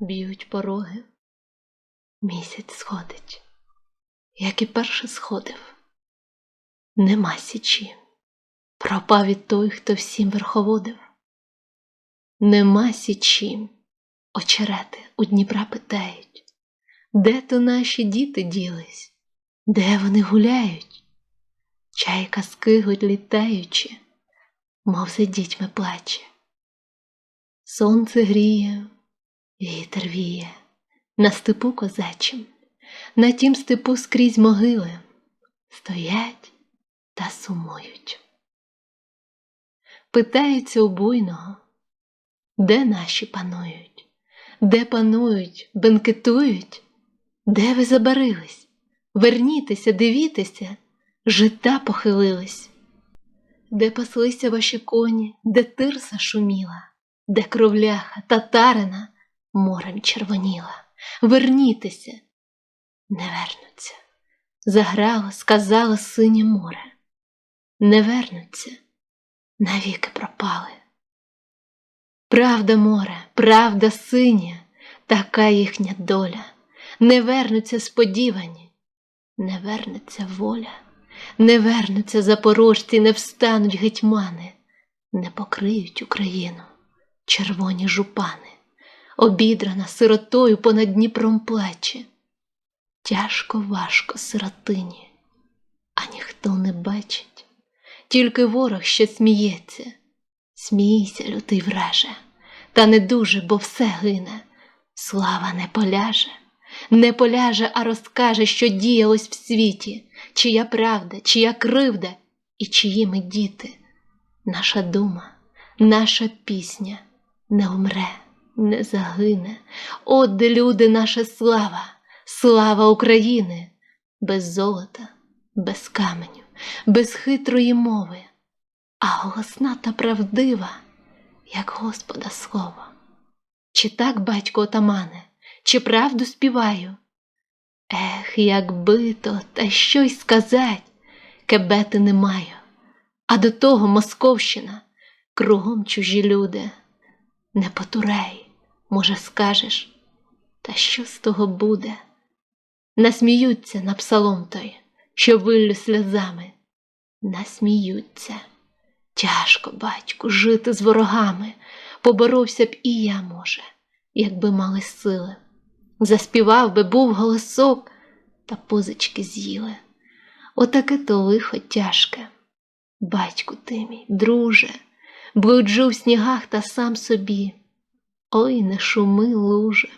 б'ють пороги. Місяць сходить, як і перше сходив. Нема січі, пропав і той, хто всім верховодив. Нема січі, очерети у Дніпра питають, де то наші діти ділись, де вони гуляють? Чайка скиглить літаючи, мов за дітьми плаче. Сонце гріє, вітер віє, на степу козачим, на тім степу скрізь могили стоять та сумують. Питаються у буйного, де наші панують, де панують, бенкетують, де ви забарились? Вернітеся, дивітеся, жита похилились, де паслися ваші коні, де тирса шуміла, де кровляха татарина морем червоніла. Вернітеся, не вернуться. Заграло, сказало синє море. Не вернуться, навіки пропали. Правда, море, правда, синя, така їхня доля. Не вернуться сподівані, не вернеться воля, не вернуться запорожці, не встануть гетьмани, не покриють Україну червоні жупани, обідрана сиротою понад Дніпром плаче. Тяжко, важко сиротині, а ніхто не бачить, тільки ворог ще сміється. Смійся, лютий враже, та не дуже, бо все гине. Слава не поляже, не поляже, а розкаже, що діялось в світі, чия правда, чия кривда і чиї ми діти. Наша дума, наша пісня не умре, не загине. От де люди, наша слава, слава України, без золота, без каменю, без хитрої мови а голосна та правдива, як Господа слово. Чи так, батько отамане, чи правду співаю? Ех, якби то, та щось сказать, кебети не маю, а до того Московщина, кругом чужі люди. Не потурай, може, скажеш, та що з того буде? Насміються на псалом той, що виллю сльозами, насміються. Тяжко, батьку, жити з ворогами, поборовся б і я, може, якби мали сили. Заспівав би, був голосок, та позички з'їли. Отаке то лихо тяжке. Батьку ти мій, друже, блуджу в снігах та сам собі. Ой, не шуми, луже.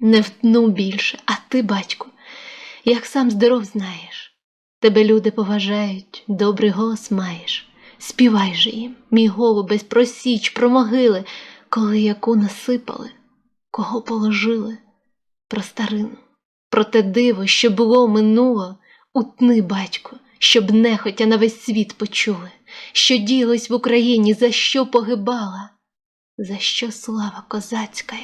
Не втну більше, а ти, батьку, як сам здоров знаєш, тебе люди поважають, добрий голос маєш. Співай же їм, мій голубець, про січ, про могили, коли яку насипали, кого положили, про старину, про те диво, що було минуло, утни, батько, щоб нехотя на весь світ почули, що ділось в Україні, за що погибала, за що слава козацька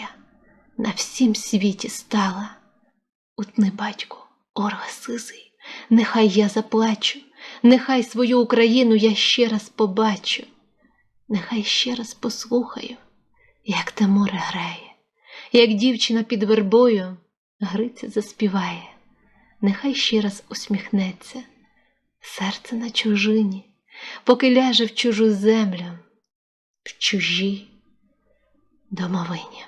на всім світі стала. Утни, батьку, орла сизий, нехай я заплачу. Нехай свою Україну я ще раз побачу, нехай ще раз послухаю, як те море грає, як дівчина під вербою Гриця заспіває, нехай ще раз усміхнеться, серце на чужині, поки ляже в чужу землю, в чужій домовині.